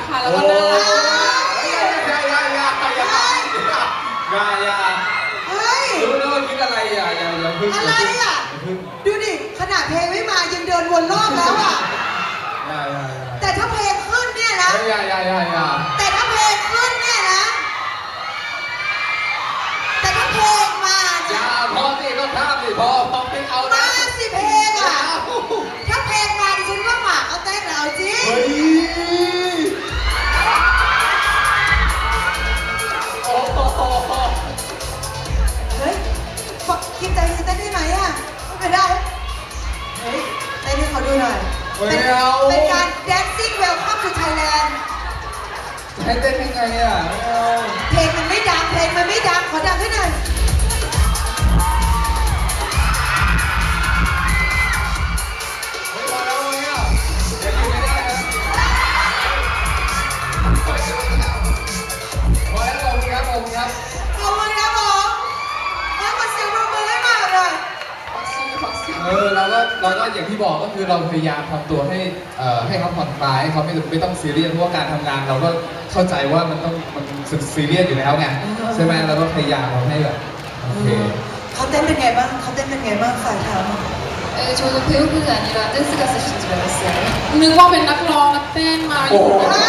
นะคะแล้วก็น่ารักอย่าอย่าอย่าอย่าอย่าอย่าอย่าเฮ้ย รู้นะว่าคิดอะไรอย่าอย่าอย่าพึ่งอะไรอะอย่าพึ่งดูดิ ขนาดเพลงไม่มายังเดินวนรอบแล้วอะอย่าอย่าแต่ถ้าเพลงขึ้นเนี่ยนะ อย่าอย่าอย่าอย่าแต่ถ้า ไม่ได้เฮ้ยเต้นให้เขาดูหน่อยไม่เอา เป็นการ dancing welcome to Thailand ให้เต้นยังไงอะไม่เอาเพลงมันไม่ดังเพลงมันไม่ดังขอดังให้หน่อยเฮ้ยพอแล้วเว้ยอะอย่ายืนไม่ได้นะพอแล้วขอบคุณครับขอบคุณครับ ขอบคุณครับผมแล้วมาเสียงปรบมือให้หมากเลย เออเราก็เราก็อย่างที่บอกก็คือเราพยายามทำตัวให้เอ่อให้เขาผ่อนคลายให้เขาไม่ไม่ต้องซีเรียสเพราะว่าการทำงานเราก็เข้าใจว่ามันต้องมันซีเรียสอยู่แล้วไงใช่ไหมเราก็พยายามทำให้แบบโอเค เขาเต้นเป็นไงบ้าง เขาเต้นเป็นไงบ้างฝ่ายเท้า เออ저도 배우분이 아니라 댄스 가수신 줄 알았어요. นึกว่าเป็นนักร้องนักเต้นมาอ โอ้ ยู่ โห นะคะ